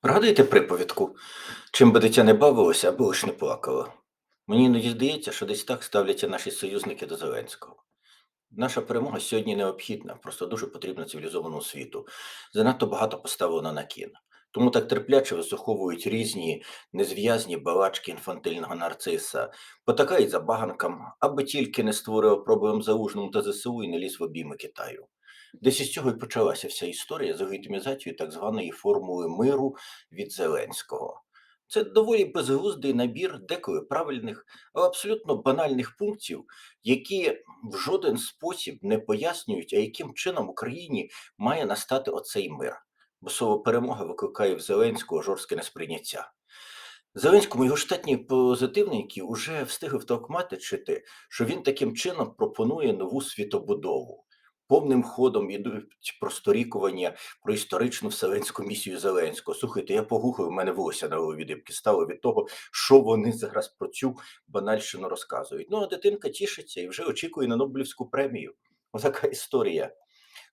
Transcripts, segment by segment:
Пригадуєте приповідку? Чим би дитя не бавилося, аби лиш не плакало. Мені іноді здається, що десь так ставляться наші союзники до Зеленського. Наша перемога сьогодні необхідна, просто дуже потрібна цивілізованому світу. Занадто багато поставлено на кін. Тому так терпляче вислуховують різні незв'язні балачки інфантильного нарциса, потакають за баганкам, аби тільки не створював проблем заужному та ЗСУ і не ліз в обійми Китаю. Десь із цього і почалася вся історія з легітимізацією так званої формули миру від Зеленського. Це доволі безглуздий набір деколи правильних, але абсолютно банальних пунктів, які в жоден спосіб не пояснюють, а яким чином Україні має настати оцей мир. Бо слово перемога викликає в Зеленського жорстке несприйняття. Зеленському його штатні позитивники вже встигли втокматичити, що він таким чином пропонує нову світобудову. Повним ходом ідуть просторікування про історичну вселенську місію Зеленського. Слухайте, я погуглив, у мене волосся на голові стало від того, що вони зараз про цю банальщину розказують. Ну а дитинка тішиться і вже очікує на Нобелівську премію. Отака історія.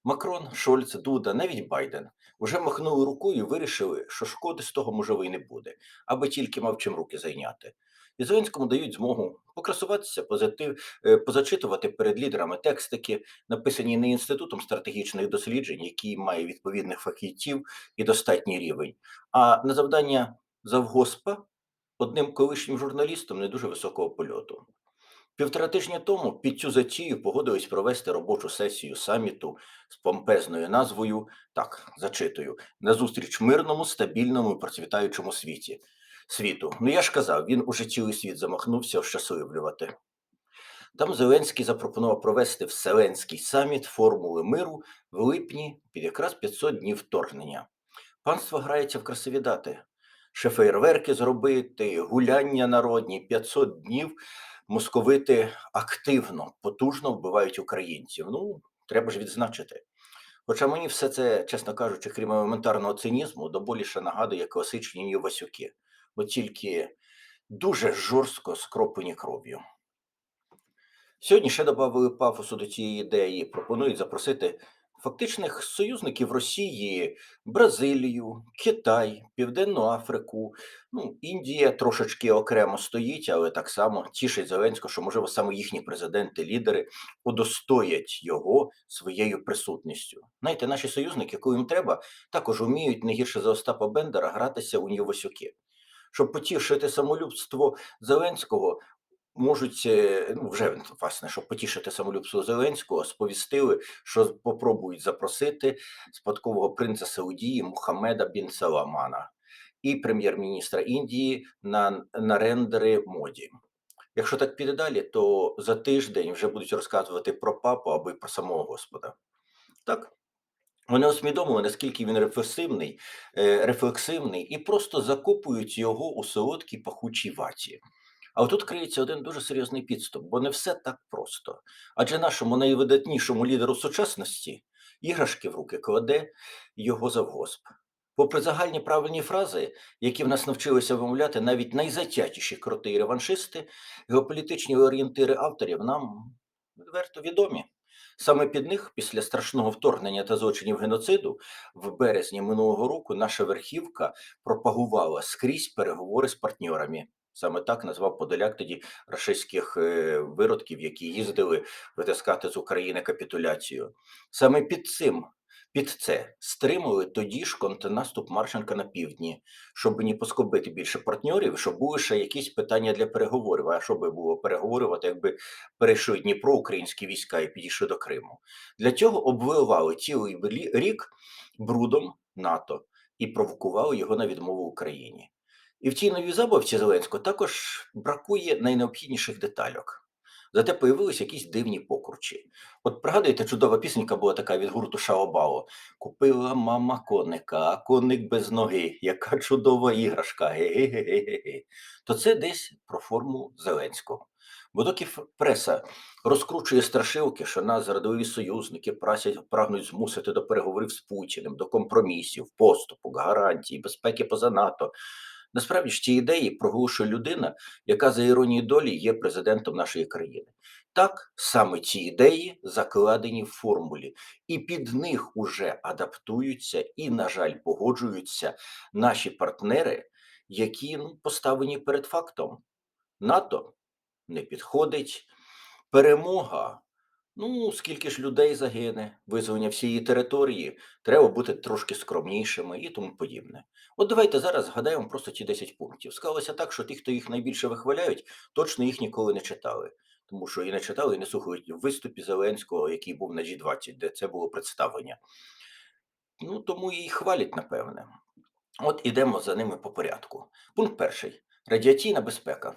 Макрон, Шольц, Дуда, навіть Байден уже махнули рукою і вирішили, що шкоди з того можливо і не буде, аби тільки мав чим руки зайняти. І Зеленському дають змогу покрасуватися, позитив, е, позачитувати перед лідерами текстики, написані не інститутом стратегічних досліджень, який має відповідних фахівців і достатній рівень, а на завдання завгоспа одним колишнім журналістом не дуже високого польоту. Півтора тижня тому під цю затію погодились провести робочу сесію саміту з помпезною назвою, так, зачитую, назустріч мирному, стабільному і процвітаючому світі. Світу. Ну я ж казав, він уже цілий світ замахнувся ощасливлювати. Там Зеленський запропонував провести Вселенський саміт Формули миру в липні під якраз 500 днів вторгнення. Панство грається в красиві дати. Ще фейерверки зробити, гуляння народні, 500 днів московити активно, потужно вбивають українців. Ну, треба ж відзначити. Хоча мені все це, чесно кажучи, крім елементарного цинізму, до боліше нагадує класичні Васюки, бо тільки дуже жорстко скроплені кров'ю. Сьогодні ще додали пафосу до цієї ідеї, пропонують запросити фактичних союзників Росії, Бразилію, Китай, Південну Африку. Ну, Індія трошечки окремо стоїть, але так само тішить Зеленського, що, можливо, саме їхні президенти, лідери удостоять його своєю присутністю. Знаєте, наші союзники, коли їм треба, також вміють не гірше за Остапа Бендера гратися у Нівосюки. Щоб потішити самолюбство Зеленського, можуть е, ну вже власне, щоб потішити самолюбство Зеленського, сповістили, що попробують запросити спадкового принца Саудії Мухаммеда Бін Саламана і прем'єр-міністра Індії на, на рендери моді. Якщо так піде далі, то за тиждень вже будуть розказувати про папу або про самого Господа. Так. Вони усвідомили, наскільки він рефлексивний, е, рефлексивний, і просто закопують його у солодкій пахучій ваті. А отут криється один дуже серйозний підступ, бо не все так просто. Адже нашому найвидатнішому лідеру сучасності іграшки в руки кладе його завгосп. Попри загальні правильні фрази, які в нас навчилися вимовляти навіть найзатятіші кроти і реваншисти, геополітичні орієнтири авторів нам відверто відомі. Саме під них, після страшного вторгнення та злочинів геноциду, в березні минулого року наша верхівка пропагувала скрізь переговори з партньорами. Саме так назвав Подоляк тоді рашистських е, виродків, які їздили витискати з України капітуляцію. Саме під цим, під це стримали тоді ж контрнаступ Марченка на півдні, щоб не поскобити більше партнерів, щоб були ще якісь питання для переговорів. А що би було переговорювати, якби перейшли Дніпро українські війська і підійшли до Криму? Для цього обвивали цілий рік брудом НАТО і провокували його на відмову Україні. І в цій новій забавці Зеленського також бракує найнеобхідніших детальок. Зате появилися якісь дивні покручі. От пригадуєте, чудова пісенька була така від гурту Шаобао. Купила мама коника, а коник без ноги, яка чудова іграшка. Ге-ге-ге-ге-ге. То це десь про форму Зеленського. Бо доки преса розкручує страшилки, що нас радові союзники просять, прагнуть змусити до переговорів з Путіним, до компромісів, поступок, гарантій, безпеки поза НАТО. Насправді ж ці ідеї проголошує людина, яка за іронією долі є президентом нашої країни. Так, саме ці ідеї закладені в формулі, і під них уже адаптуються і, на жаль, погоджуються наші партнери, які ну, поставлені перед фактом. НАТО не підходить, перемога. Ну, скільки ж людей загине, визволення всієї території, треба бути трошки скромнішими і тому подібне. От давайте зараз згадаємо просто ті 10 пунктів. Склалося так, що ті, хто їх найбільше вихваляють, точно їх ніколи не читали. Тому що і не читали, і не слухають в виступі Зеленського, який був на G20, де це було представлення. Ну, тому і хвалять, напевне. От ідемо за ними по порядку. Пункт перший. Радіаційна безпека.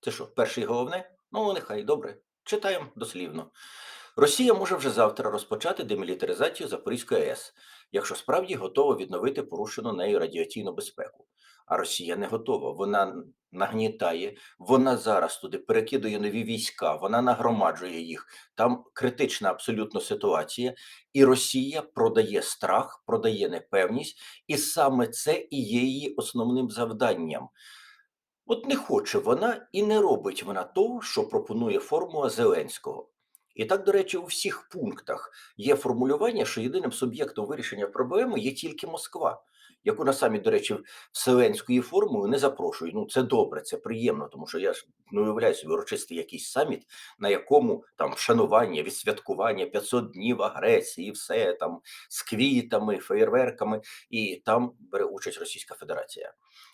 Це що, перше і головне? Ну, нехай добре. Читаємо дослівно. Росія може вже завтра розпочати демілітаризацію Запорізької АЕС, якщо справді готова відновити порушену нею радіаційну безпеку. А Росія не готова. Вона нагнітає, вона зараз туди перекидує нові війська, вона нагромаджує їх. Там критична абсолютно ситуація, і Росія продає страх, продає непевність, і саме це і є її основним завданням. От не хоче вона і не робить вона того, що пропонує формула Зеленського. І так, до речі, у всіх пунктах є формулювання, що єдиним суб'єктом вирішення проблеми є тільки Москва, яку на самі, до речі, Вселенської формули не запрошують. Ну, це добре, це приємно, тому що я ж не уявляю собі урочистий якийсь саміт, на якому там вшанування, відсвяткування 500 днів агресії, все там з квітами, феєрверками, і там бере участь Російська Федерація.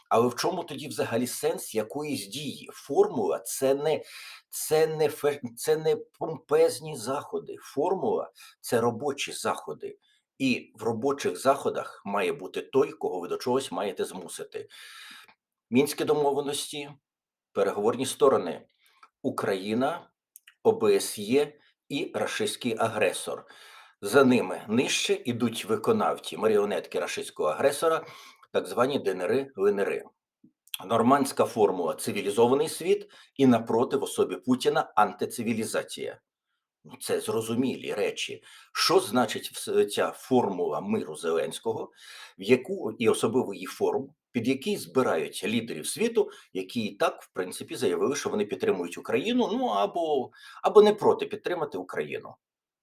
Але в чому тоді взагалі сенс якоїсь дії? Формула це не це не це не помпезні заходи. Формула це робочі заходи. І в робочих заходах має бути той, кого ви до чогось маєте змусити. Мінські домовленості, переговорні сторони, Україна, ОБСЄ і рашистський агресор. За ними нижче ідуть виконавці маріонетки рашистського агресора, так звані ДНРи, ЛНРи. Нормандська формула цивілізований світ і напроти в особі Путіна антицивілізація. Ну, це зрозумілі речі. Що значить ця формула миру Зеленського, в яку і особливо її форум, під який збираються лідерів світу, які і так, в принципі, заявили, що вони підтримують Україну, ну або, або не проти підтримати Україну.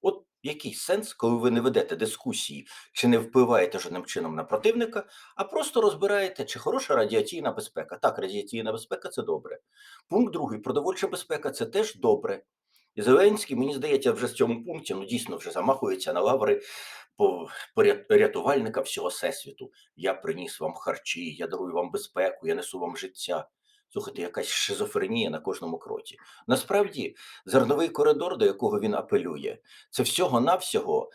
От який сенс, коли ви не ведете дискусії чи не впливаєте жодним чином на противника, а просто розбираєте, чи хороша радіаційна безпека. Так, радіаційна безпека це добре. Пункт другий продовольча безпека це теж добре. І Зеленський, мені здається, вже в цьому пункті ну дійсно вже замахується на лаври по, рятувальника всього всесвіту. Я приніс вам харчі, я дарую вам безпеку, я несу вам життя. Слухайте, якась шизофренія на кожному кроці. Насправді, зерновий коридор, до якого він апелює, це всього-навсього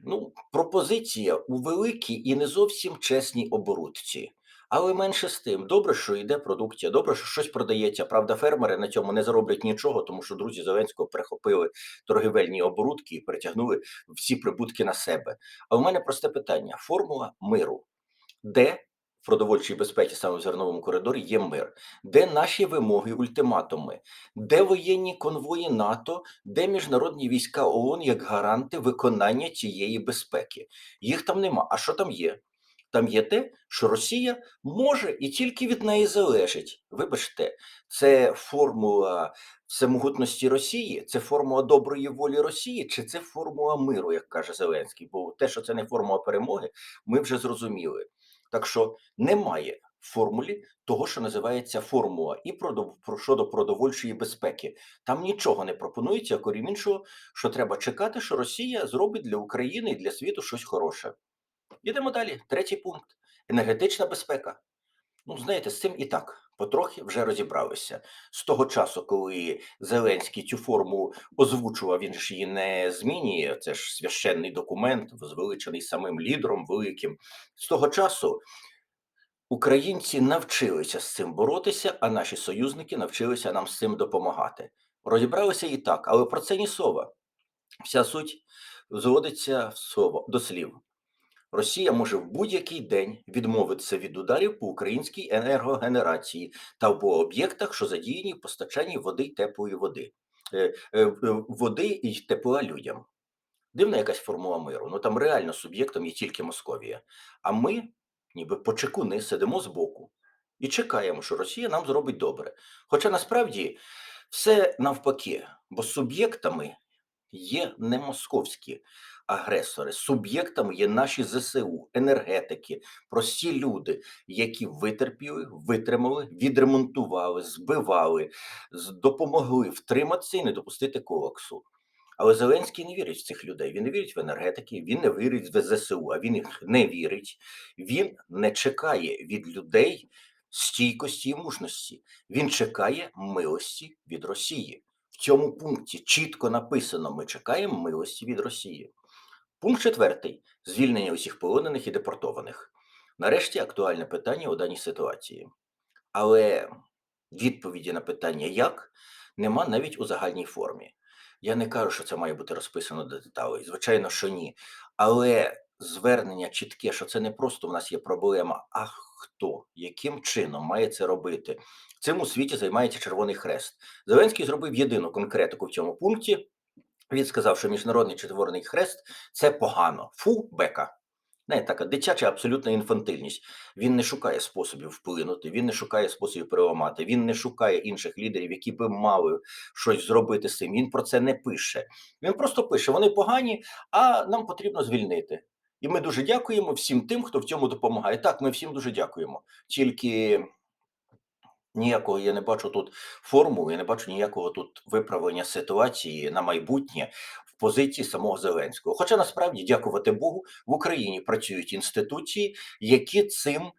ну, пропозиція у великій і не зовсім чесній оборудці. Але менше з тим, добре, що йде продукція, добре, що щось продається. Правда, фермери на цьому не зароблять нічого, тому що друзі Зеленського перехопили торгівельні оборудки і перетягнули всі прибутки на себе. А у мене просте питання: формула миру, де в продовольчій безпеці саме в зерновому коридорі є мир, де наші вимоги, ультиматуми, де воєнні конвої НАТО, де міжнародні війська ООН як гаранти виконання цієї безпеки. Їх там нема. А що там є? Там є те, що Росія може і тільки від неї залежить. Вибачте, це формула всемогутності Росії, це формула доброї волі Росії, чи це формула миру, як каже Зеленський? Бо те, що це не формула перемоги, ми вже зрозуміли. Так що немає формулі того, що називається формула, і щодо продовольчої безпеки. Там нічого не пропонується, окрім іншого, що треба чекати, що Росія зробить для України і для світу щось хороше. Йдемо далі. Третій пункт енергетична безпека. Ну, знаєте, з цим і так потрохи вже розібралися. З того часу, коли Зеленський цю форму озвучував, він ж її не змінює. Це ж священний документ, возвеличений самим лідером великим. З того часу українці навчилися з цим боротися, а наші союзники навчилися нам з цим допомагати. Розібралися і так, але про це ні слова. Вся суть зводиться в слово до слів. Росія може в будь-який день відмовитися від ударів по українській енергогенерації та по об'єктах, що задіяні в постачанні води й теплої води, е, е, е, води і тепла людям. Дивна якась формула миру. Ну там реально суб'єктом є тільки Московія. А ми, ніби почекуни, сидимо збоку і чекаємо, що Росія нам зробить добре. Хоча насправді Все навпаки, бо суб'єктами є не московські агресори, суб'єктами є наші ЗСУ, енергетики, прості люди, які витерпіли, витримали, відремонтували, збивали, допомогли втриматися і не допустити колапсу. Але Зеленський не вірить в цих людей. Він не вірить в енергетики, він не вірить в ЗСУ, а він їх не вірить. Він не чекає від людей стійкості і мужності. Він чекає милості від Росії. Цьому пункті чітко написано: ми чекаємо милості від Росії. Пункт четвертий звільнення усіх полонених і депортованих. Нарешті актуальне питання у даній ситуації. Але відповіді на питання як нема навіть у загальній формі. Я не кажу, що це має бути розписано до деталей. Звичайно, що ні. Але звернення чітке, що це не просто в нас є проблема, а хто, яким чином має це робити. Цим у світі займається Червоний Хрест. Зеленський зробив єдину конкретику в цьому пункті. Він сказав, що міжнародний Червоний Хрест це погано. Фу, бека. Не така дитяча абсолютна інфантильність. Він не шукає способів вплинути, він не шукає способів переламати, він не шукає інших лідерів, які би мали щось зробити з цим. Він про це не пише. Він просто пише: вони погані, а нам потрібно звільнити. І ми дуже дякуємо всім тим, хто в цьому допомагає. Так, ми всім дуже дякуємо. Тільки ніякого я не бачу тут формулу, я не бачу ніякого тут виправлення ситуації на майбутнє в позиції самого Зеленського. Хоча насправді, дякувати Богу, в Україні працюють інституції, які цим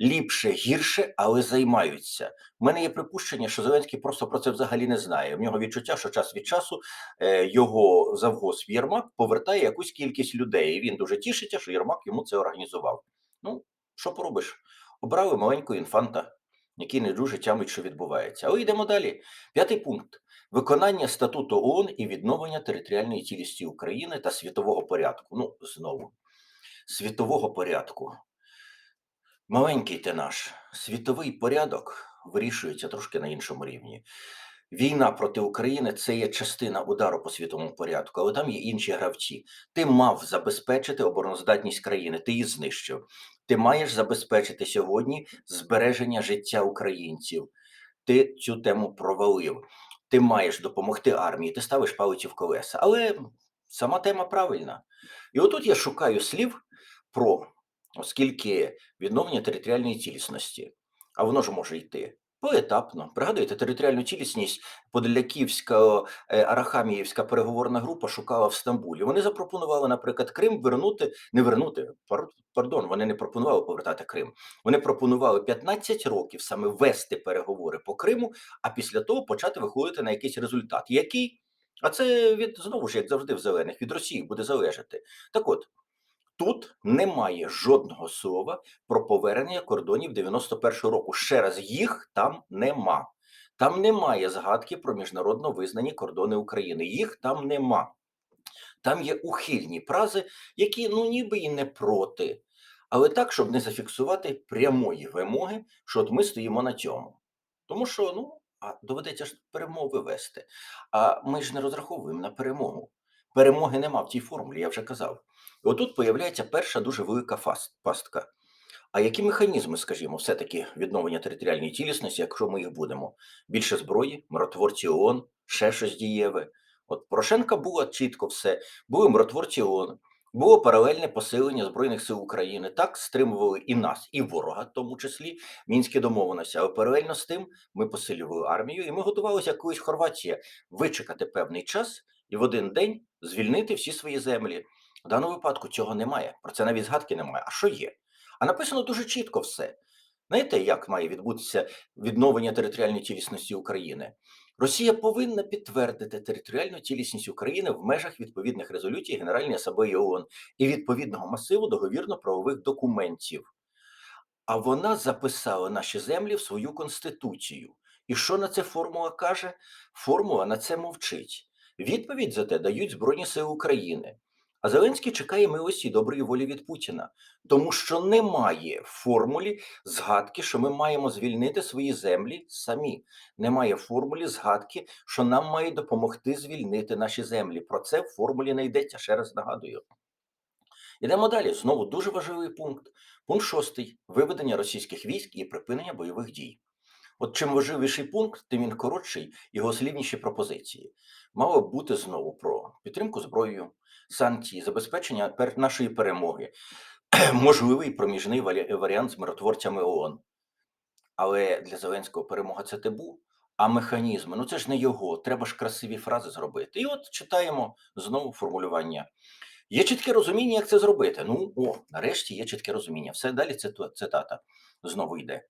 ліпше, гірше, але займаються. У мене є припущення, що Зеленський просто про це взагалі не знає. В нього відчуття, що час від часу е, його завгосп Єрмак повертає якусь кількість людей. І він дуже тішиться, що Єрмак йому це організував. Ну, що поробиш? Обрали маленького інфанта, який не дуже тямить, що відбувається. Але йдемо далі. П'ятий пункт: виконання статуту ООН і відновлення територіальної цілісті України та світового порядку. Ну, знову, світового порядку. Маленький ти наш світовий порядок вирішується трошки на іншому рівні. Війна проти України це є частина удару по світовому порядку, але там є інші гравці. Ти мав забезпечити обороноздатність країни, ти її знищив. Ти маєш забезпечити сьогодні збереження життя українців. Ти цю тему провалив. Ти маєш допомогти армії, ти ставиш палиці в колеса. Але сама тема правильна. І отут я шукаю слів про, оскільки відновлення територіальної цілісності, а воно ж може йти поетапно. Пригадуєте, територіальну цілісність Подоляківська е, Арахаміївська переговорна група шукала в Стамбулі. Вони запропонували, наприклад, Крим вернути, не вернути, пардон, вони не пропонували повертати Крим. Вони пропонували 15 років саме вести переговори по Криму, а після того почати виходити на якийсь результат. Який? А це від знову ж, як завжди, в зелених від Росії буде залежати. Так от. Тут немає жодного слова про повернення кордонів 91-го року. Ще раз, їх там нема. Там немає згадки про міжнародно визнані кордони України. Їх там нема. Там є ухильні фрази, які ну ніби і не проти, але так, щоб не зафіксувати прямої вимоги, що от ми стоїмо на цьому. Тому що ну, а доведеться ж перемови вести. А ми ж не розраховуємо на перемогу. Перемоги нема в тій формулі, я вже казав. І отут появляється перша дуже велика пастка. А які механізми, скажімо, все-таки відновлення територіальної цілісності, якщо ми їх будемо? Більше зброї, миротворці ООН, ще щось дієве. От Порошенка було чітко все. Були миротворці ООН, було паралельне посилення Збройних сил України. Так стримували і нас, і ворога, в тому числі, мінські домовленості. Але паралельно з тим ми посилювали армію, і ми готувалися, колись Хорватія, вичекати певний час і в один день звільнити всі свої землі. В даному випадку цього немає. Про це навіть згадки немає. А що є? А написано дуже чітко все. Знаєте, як має відбутися відновлення територіальної цілісності України? Росія повинна підтвердити територіальну цілісність України в межах відповідних резолюцій Генеральної асамблеї ООН і відповідного масиву договірно-правових документів. А вона записала наші землі в свою конституцію. І що на це формула каже? Формула на це мовчить. Відповідь за те дають Збройні Сили України. А Зеленський чекає милості доброї волі від Путіна, тому що немає формулі згадки, що ми маємо звільнити свої землі самі. Немає формулі згадки, що нам мають допомогти звільнити наші землі. Про це в формулі не йдеться. Ще раз нагадую. Ідемо далі. Знову дуже важливий пункт. Пункт шостий: виведення російських військ і припинення бойових дій. От чим важливіший пункт, тим він коротший і голослівніші пропозиції. Мало б бути знову про підтримку зброєю, санкції, забезпечення нашої перемоги, можливий проміжний варіант з миротворцями ООН. Але для Зеленського перемога це табу, а механізми ну це ж не його. Треба ж красиві фрази зробити. І от читаємо знову формулювання. Є чітке розуміння, як це зробити. Ну, о, нарешті є чітке розуміння. Все далі циту- цитата знову йде.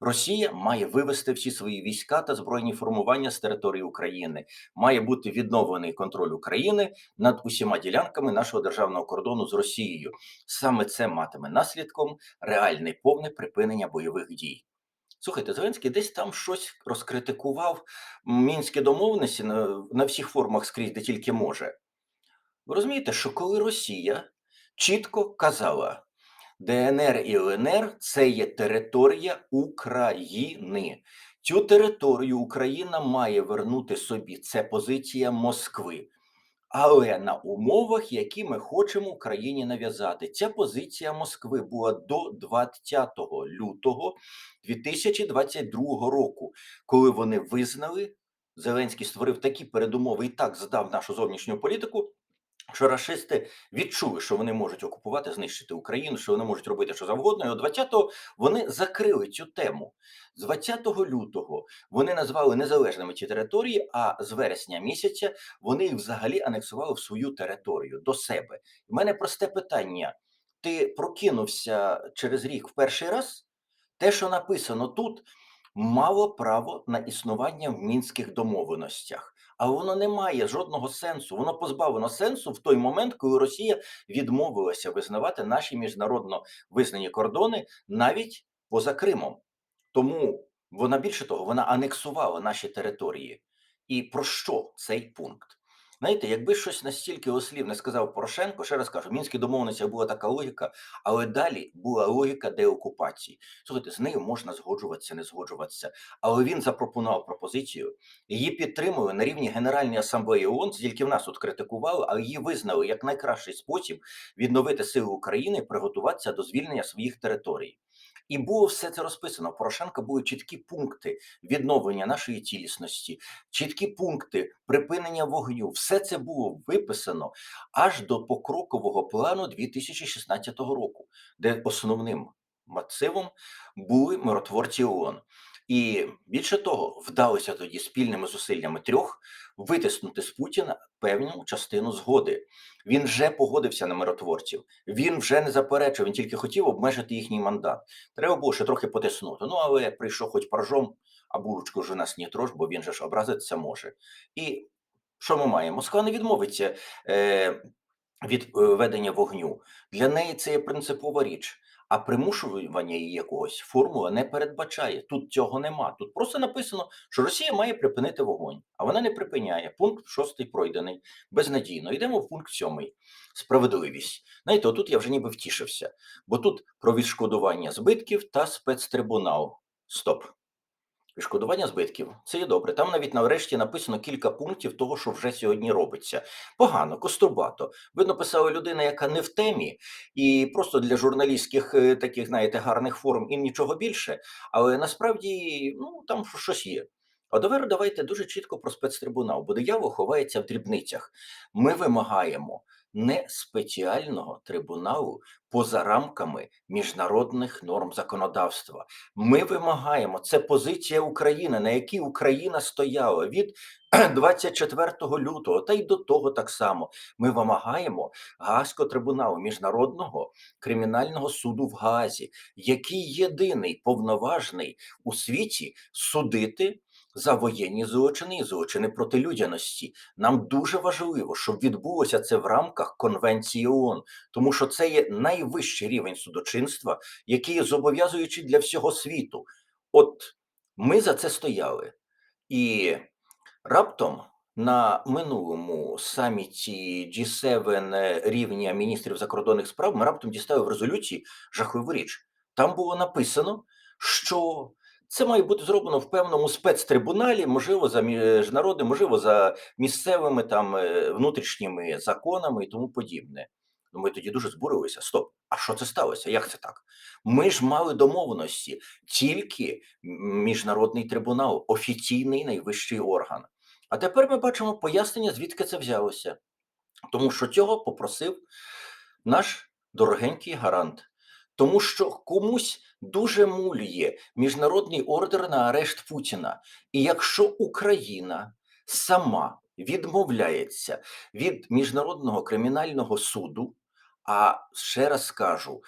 Росія має вивести всі свої війська та збройні формування з території України. Має бути відновлений контроль України над усіма ділянками нашого державного кордону з Росією. Саме це матиме наслідком реальне повне припинення бойових дій. Слухайте, Зеленський десь там щось розкритикував мінські домовленості на, на всіх формах скрізь, де тільки може. Ви розумієте, що коли Росія чітко казала, ДНР і ЛНР це є територія України. Цю територію Україна має вернути собі. Це позиція Москви. Але на умовах, які ми хочемо Україні нав'язати. Ця позиція Москви була до 20 лютого 2022 року, коли вони визнали, Зеленський створив такі передумови і так здав нашу зовнішню політику, що рашисти відчули, що вони можуть окупувати, знищити Україну, що вони можуть робити що завгодно. І от 20-го вони закрили цю тему. З 20 лютого вони назвали незалежними ці території, а з вересня місяця вони їх взагалі анексували в свою територію до себе. У мене просте питання: ти прокинувся через рік в перший раз? Те, що написано тут, мало право на існування в мінських домовленостях. Але воно не має жодного сенсу. Воно позбавлено сенсу в той момент, коли Росія відмовилася визнавати наші міжнародно визнані кордони навіть поза Кримом. Тому вона більше того, вона анексувала наші території. І про що цей пункт? Знаєте, якби щось настільки ослів не сказав Порошенко, ще раз кажу, в мінській домовленості була така логіка, але далі була логіка деокупації. Слухайте, з нею можна згоджуватися, не згоджуватися. Але він запропонував пропозицію. Її підтримали на рівні Генеральної асамблеї ООН, тільки в нас тут критикували, але її визнали як найкращий спосіб відновити сили України приготуватися до звільнення своїх територій. І було все це розписано. Порошенка були чіткі пункти відновлення нашої цілісності, чіткі пункти припинення вогню. Все це було виписано аж до покрокового плану 2016 року, де основним мотивом були миротворці ООН. І більше того, вдалося тоді спільними зусиллями трьох витиснути з Путіна певну частину згоди. Він вже погодився на миротворців, він вже не заперечив, він тільки хотів обмежити їхній мандат. Треба було ще трохи потиснути. Ну але прийшов хоч паржом, а бурочку вже нас не трош, бо він же ж образитися може. І що ми маємо? Москва не відмовиться е, від е, ведення вогню. Для неї це є принципова річ. А примушування її якогось формула не передбачає. Тут цього нема. Тут просто написано, що Росія має припинити вогонь, а вона не припиняє. Пункт шостий пройдений безнадійно. Йдемо в пункт сьомий. Справедливість. Знаєте, отут я вже ніби втішився, бо тут про відшкодування збитків та спецтрибунал. Стоп. Відшкодування збитків це є добре. Там навіть нарешті написано кілька пунктів того, що вже сьогодні робиться. Погано, кострубато. Ви написали людина, яка не в темі, і просто для журналістських е, таких, знаєте, гарних форм і нічого більше. Але насправді ну там щось є. А тепер давайте дуже чітко про спецтрибунал, бо диявол ховається в дрібницях. Ми вимагаємо не спеціального трибуналу поза рамками міжнародних норм законодавства. Ми вимагаємо це позиція України, на якій Україна стояла від 24 лютого, та й до того так само. Ми вимагаємо Гаазького трибуналу міжнародного кримінального суду в Гаазі, який єдиний повноважний у світі судити. За воєнні злочини і злочини проти людяності нам дуже важливо, щоб відбулося це в рамках Конвенції ООН, тому що це є найвищий рівень судочинства, який є зобов'язуючий для всього світу. От ми за це стояли. І раптом на минулому саміті G7 рівня міністрів закордонних справ ми раптом дістали в резолюції жахливу річ. Там було написано, що це має бути зроблено в певному спецтрибуналі, можливо, за міжнародним, можливо, за місцевими там е, внутрішніми законами і тому подібне. Ну, ми тоді дуже збурилися. Стоп, а що це сталося? Як це так? Ми ж мали домовленості тільки міжнародний трибунал, офіційний найвищий орган. А тепер ми бачимо пояснення, звідки це взялося. Тому що цього попросив наш дорогенький гарант. Тому що комусь дуже мулює міжнародний ордер на арешт Путіна. І якщо Україна сама відмовляється від міжнародного кримінального суду, а ще раз скажу,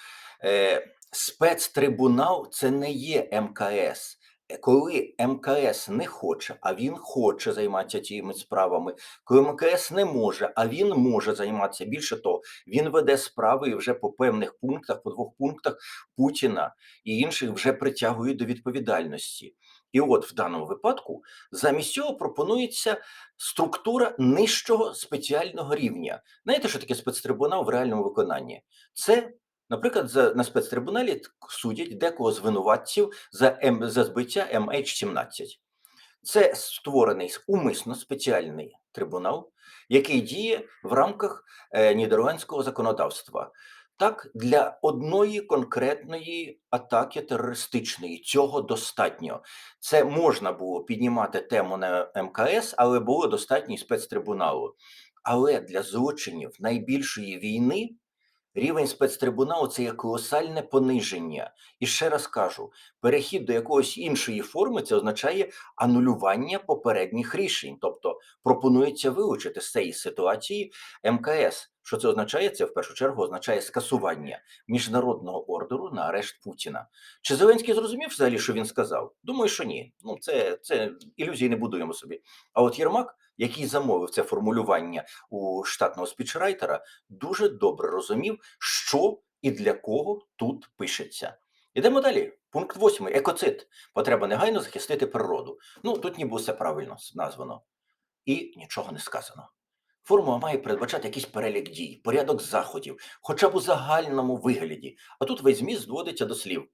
е, спецтрибунал це не є МКС. Е, Коли МКС не хоче, а він хоче займатися цими справами, коли МКС не може, а він може займатися більше того, він веде справи і вже по певних пунктах, по двох пунктах Путіна і інших вже притягують до відповідальності. І от в даному випадку замість цього пропонується структура нижчого спеціального рівня. Знаєте, що таке спецтрибунал в реальному виконанні? Це, наприклад, за, на спецтрибуналі судять декого з винуватців за, М, за збиття MH17. Це створений умисно спеціальний трибунал, який діє в рамках е, нідерландського законодавства. Так, для одної конкретної атаки терористичної цього достатньо. Це можна було піднімати тему на МКС, але було достатньо спецтрибуналу. Але для злочинів найбільшої війни рівень спецтрибуналу це є колосальне пониження. І ще раз кажу: перехід до якоїсь іншої форми це означає анулювання попередніх рішень. Тобто пропонується вилучити з цієї ситуації МКС. Що це означає? Це в першу чергу означає скасування міжнародного ордеру на арешт Путіна. Чи Зеленський зрозумів взагалі, що він сказав? Думаю, що ні. Ну це, це ілюзії не будуємо собі. А от Єрмак, який замовив це формулювання у штатного спічрайтера, дуже добре розумів, що і для кого тут пишеться. Ідемо далі. Пункт 8. Екоцид. Потреба негайно захистити природу. Ну тут ніби все правильно названо. І нічого не сказано. Формула має передбачати якийсь перелік дій, порядок заходів, хоча б у загальному вигляді. А тут весь зміст зводиться до слів.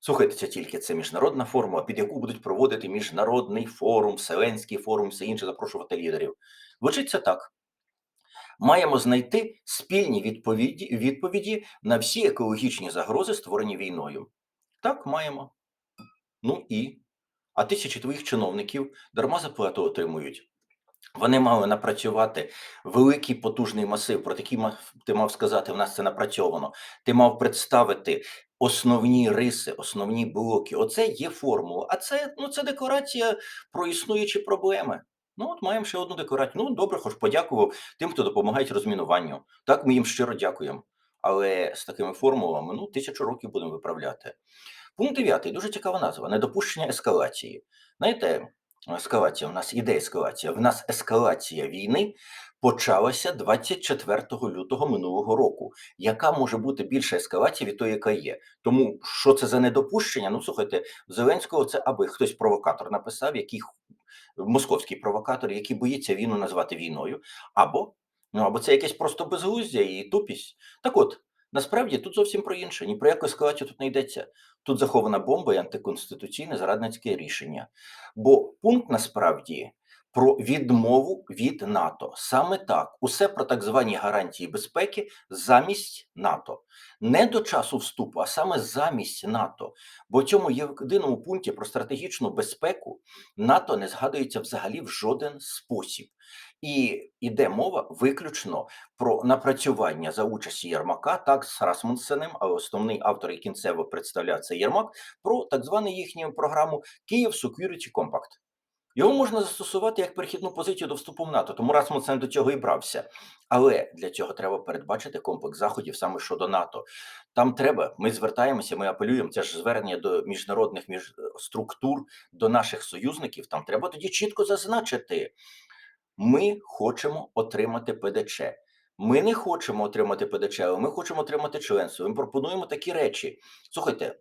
Слухайте це тільки, це міжнародна формула, під яку будуть проводити міжнародний форум, Вселенський форум, все інше запрошувати лідерів. Звучить це так. Маємо знайти спільні відповіді, відповіді на всі екологічні загрози, створені війною. Так, маємо. Ну і. А тисячі твоїх чиновників дарма заплату отримують. Вони мали напрацювати великий потужний масив. Про такий ти мав сказати, в нас це напрацьовано. Ти мав представити основні риси, основні блоки. Оце є формула. А це ну це декорація про існуючі проблеми. Ну, от маємо ще одну декорацію. Ну, добре, хоч подякував тим, хто допомагає розмінуванню. Так, ми їм щиро дякуємо. Але з такими формулами ну, тисячу років будемо виправляти. Пункт 9. Дуже цікава назва. Недопущення ескалації. Знаєте, ескалація, в нас іде ескалація. В нас ескалація війни почалася 24 лютого минулого року. Яка може бути більша ескалація від тої, яка є? Тому що це за недопущення? Ну, слухайте, Зеленського це аби хтось провокатор написав, який московський провокатор, який боїться війну назвати війною, або ну або це якесь просто безглуздя і тупість. Так от. Насправді тут зовсім про інше. Ні про яку ескалацію тут не йдеться. Тут захована бомба і антиконституційне зрадницьке рішення. Бо пункт насправді про відмову від НАТО. Саме так, усе про так звані гарантії безпеки замість НАТО. Не до часу вступу, а саме замість НАТО. Бо в цьому єдиному пункті про стратегічну безпеку НАТО не згадується взагалі в жоден спосіб. І йде мова виключно про напрацювання за участі Єрмака, так з Расмунсенем, але основний автор і кінцево представляв це Єрмак, про так звану їхню програму Київ Security Compact. Його можна застосувати як перехідну позицію до вступу в НАТО, тому Расмусен до цього і брався. Але для цього треба передбачити комплекс заходів саме щодо НАТО. Там треба, ми звертаємося, ми апелюємо. Це ж звернення до міжнародних між структур, до наших союзників. Там треба тоді чітко зазначити. Ми хочемо отримати ПДЧ. Ми не хочемо отримати ПДЧ, але ми хочемо отримати членство. Ми пропонуємо такі речі. Слухайте,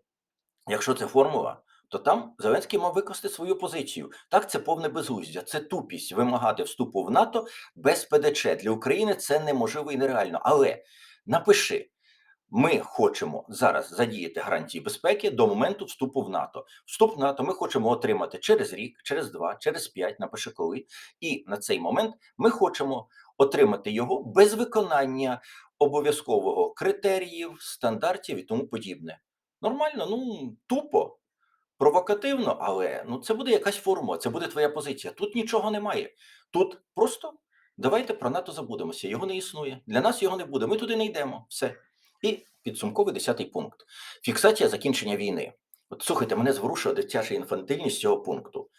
якщо це формула, то там Зеленський мав викласти свою позицію. Так, це повне безглуздя, це тупість вимагати вступу в НАТО без ПДЧ. Для України це неможливо і нереально. Але напиши. Ми хочемо зараз задіяти гарантії безпеки до моменту вступу в НАТО. Вступ в НАТО ми хочемо отримати через рік, через два, через п'ять, напиши коли. І на цей момент ми хочемо отримати його без виконання обов'язкового критеріїв, стандартів і тому подібне. Нормально, ну тупо, провокативно, але ну це буде якась формула, це буде твоя позиція. Тут нічого немає. Тут просто давайте про НАТО забудемося. Його не існує. Для нас його не буде. Ми туди не йдемо. Все. І підсумковий десятий пункт: фіксація закінчення війни. От слухайте, мене зворушує дитяча інфантильність цього пункту.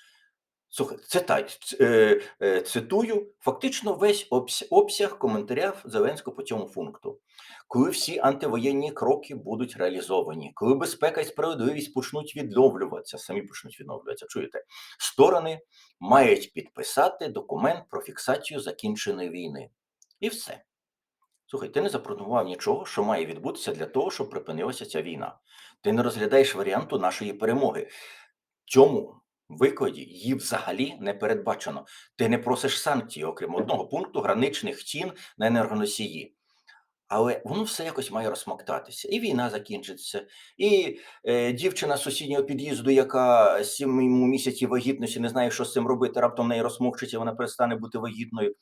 Слухайте, це так, е, е, цитую фактично весь обс- обсяг коментаря Зеленського по цьому пункту. Коли всі антивоєнні кроки будуть реалізовані, коли безпека і справедливість почнуть відновлюватися, самі почнуть відновлюватися, чуєте, сторони мають підписати документ про фіксацію закінченої війни. І все. Слухай, ти не запропонував нічого, що має відбутися для того, щоб припинилася ця війна. Ти не розглядаєш варіанту нашої перемоги. В цьому викладі її взагалі не передбачено. Ти не просиш санкцій, окрім одного пункту граничних цін на енергоносії. Але воно все якось має розсмоктатися. І війна закінчиться, і е, дівчина з сусіднього під'їзду, яка сім місяці вагітності не знає, що з цим робити, раптом в неї розсмокчиться, вона перестане бути вагітною.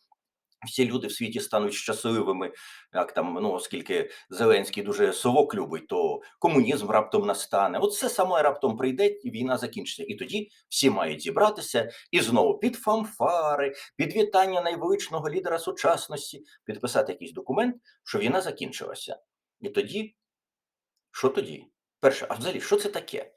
Всі люди в світі стануть щасливими, як там, ну, оскільки Зеленський дуже совок любить, то комунізм раптом настане. От все саме раптом прийде, і війна закінчиться. І тоді всі мають зібратися і знову під фанфари, під вітання найвеличного лідера сучасності, підписати якийсь документ, що війна закінчилася. І тоді, що тоді? Перше, а взагалі, що це таке?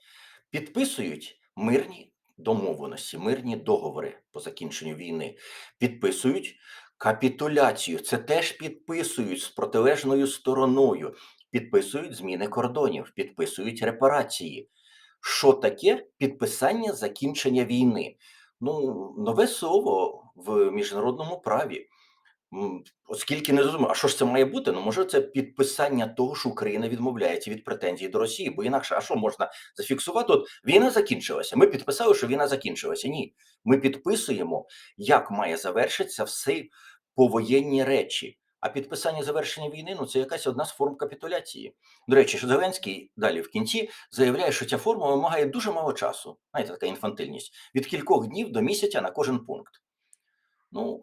Підписують мирні домовленості, мирні договори по закінченню війни, підписують капітуляцію. Це теж підписують з протилежною стороною, підписують зміни кордонів, підписують репарації. Що таке підписання закінчення війни? Ну, нове слово в міжнародному праві. М, Оскільки не зрозуміло, а що ж це має бути? Ну, може, це підписання того, що Україна відмовляється від претензій до Росії, бо інакше, а що можна зафіксувати? От війна закінчилася. Ми підписали, що війна закінчилася. Ні, ми підписуємо, як має завершитися всі повоєнні речі. А підписання завершення війни ну це якась одна з форм капітуляції. До речі, що Зеленський далі в кінці заявляє, що ця форма вимагає дуже мало часу. Знаєте, така інфантильність від кількох днів до місяця на кожен пункт. Ну,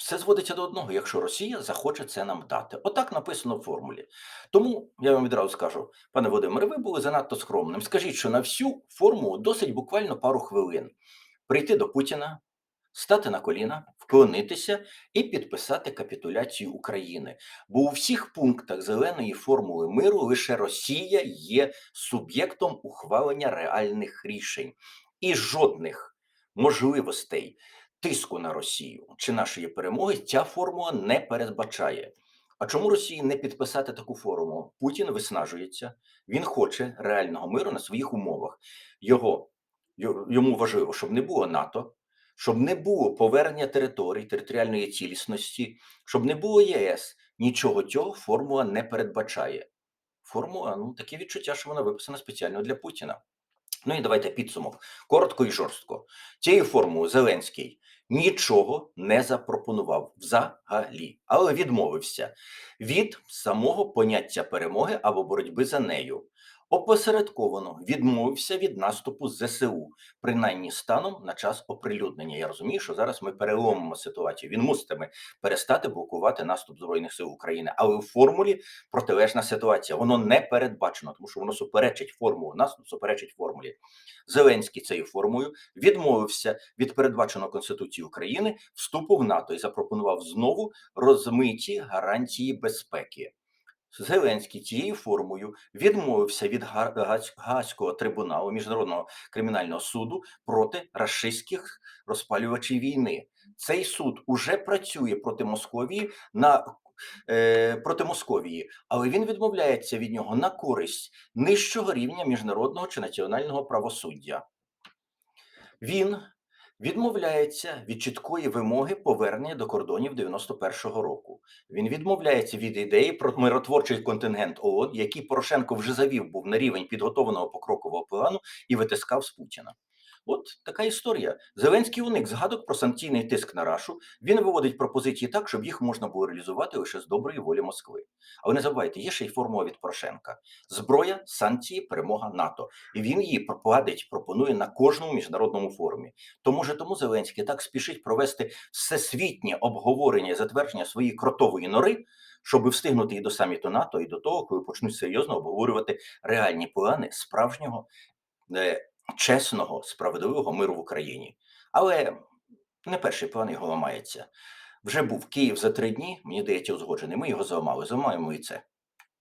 все зводиться до одного, якщо Росія захоче це нам дати. Отак написано в формулі. Тому я вам відразу скажу, пане Володимире, ви були занадто скромним. Скажіть, що на всю формулу досить буквально пару хвилин прийти до Путіна, стати на коліна, вклонитися і підписати капітуляцію України. Бо у всіх пунктах зеленої формули миру лише Росія є суб'єктом ухвалення реальних рішень і жодних можливостей тиску на Росію чи нашої перемоги ця формула не передбачає. А чому Росії не підписати таку формулу? Путін виснажується, він хоче реального миру на своїх умовах. Його йому важливо, щоб не було НАТО, щоб не було повернення територій, територіальної цілісності, щоб не було ЄС. Нічого цього формула не передбачає. Формула, ну таке відчуття, що вона виписана спеціально для Путіна. Ну і давайте підсумок. Коротко і жорстко. Цією формулою Зеленський нічого не запропонував взагалі, але відмовився від самого поняття перемоги або боротьби за нею. Опосередковано відмовився від наступу ЗСУ, принаймні станом на час оприлюднення. Я розумію, що зараз ми переломимо ситуацію. Він муситиме перестати блокувати наступ збройних сил України, але у формулі протилежна ситуація. Воно не передбачено, тому що воно суперечить формулу. Наступ суперечить формулі. Зеленський цією формулою відмовився від передбаченого Конституцією України вступу в НАТО і запропонував знову розмиті гарантії безпеки. Зеленський цією формою відмовився від Га- Гаазького трибуналу міжнародного кримінального суду проти рашистських розпалювачів війни. Цей суд уже працює проти Московії на е, проти Московії, але він відмовляється від нього на користь нижчого рівня міжнародного чи національного правосуддя. Він відмовляється від чіткої вимоги повернення до кордонів 91-го року. Він відмовляється від ідеї про миротворчий контингент ООН, який Порошенко вже завів був на рівень підготованого покрокового плану і витискав з Путіна. От така історія. Зеленський уник згадок про санкційний тиск на Рашу. Він виводить пропозиції так, щоб їх можна було реалізувати лише з доброї волі Москви. Але не забувайте, є ще й формула від Порошенка: зброя, санкції, перемога НАТО. І він її пропадить, пропонує на кожному міжнародному форумі. То може тому Зеленський так спішить провести всесвітнє обговорення і затвердження своєї кротової нори, щоб встигнути і до саміту НАТО, і до того, коли почнуть серйозно обговорювати реальні плани справжнього е, чесного, справедливого миру в Україні. Але не перший план його ламається. Вже був Київ за три дні, мені здається, узгоджений. Ми його зламали, зламаємо і це.